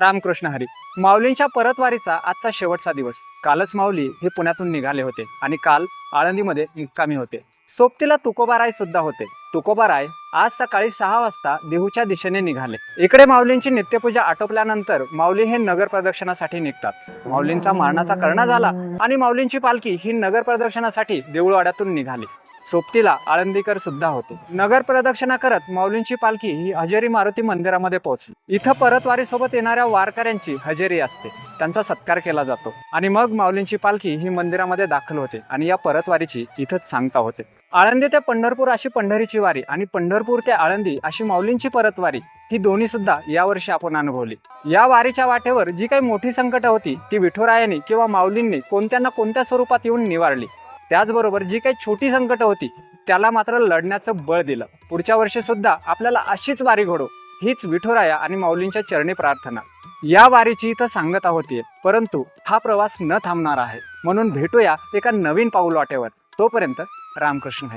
रामकृष्ण हरी. माऊलींच्या परतवारीचा आजचा शेवटचा दिवस. कालच माऊली हे पुण्यातून निघाले होते आणि काल आळंदीमध्ये मुक्कामी होते. सोबतीला तुकोबाराय सुद्धा होते. तुकोबाराय आज सकाळी सहा वाजता देहूच्या दिशेने निघाले. इकडे माऊलींची नित्यपूजा आटोपल्यानंतर माऊली हे नगर प्रदक्षिणासाठी निघतात. माऊलींचा मारणाचा करणा झाला आणि माऊलींची पालखी ही नगर प्रदक्षिणासाठी देऊळवाड्यातून निघाली. सोबतीला आळंदीकर सुद्धा होते. नगर प्रदक्षिणा करत माऊलींची पालखी ही हजेरी मारुती मंदिरामध्ये पोहोचली. इथं परतवारीसोबत येणाऱ्या वारकऱ्यांची हजेरी असते. त्यांचा सत्कार केला जातो. आणि मग माऊलींची पालखी ही मंदिरामध्ये दाखल होते आणि या परतवारीची इथंच सांगता होते. आळंदी ते पंढरपूर अशी पंढरीची वारी आणि पंढरपूर ते आळंदी अशी माऊलींची परतवारी ही दोन्ही सुद्धा यावर्षी आपण अनुभवली. या वारीच्या वाटेवर जी काही मोठी संकट होती ती विठुरायाने किंवा माऊलींनी कोणत्या ना कोणत्या स्वरूपात येऊन निवारली. त्याचबरोबर जी काही छोटी संकटं होती त्याला मात्र लढण्याचं बळ दिलं. पुढच्या वर्षी सुद्धा आपल्याला अशीच वारी घडो हीच विठुराया आणि माऊलींच्या चरणी प्रार्थना. या वारीची इथं सांगता होतीये परंतु हा प्रवास न थांबणार आहे. म्हणून भेटूया एका नवीन पाऊल वाटेवर. तोपर्यंत रामकृष्ण हरी.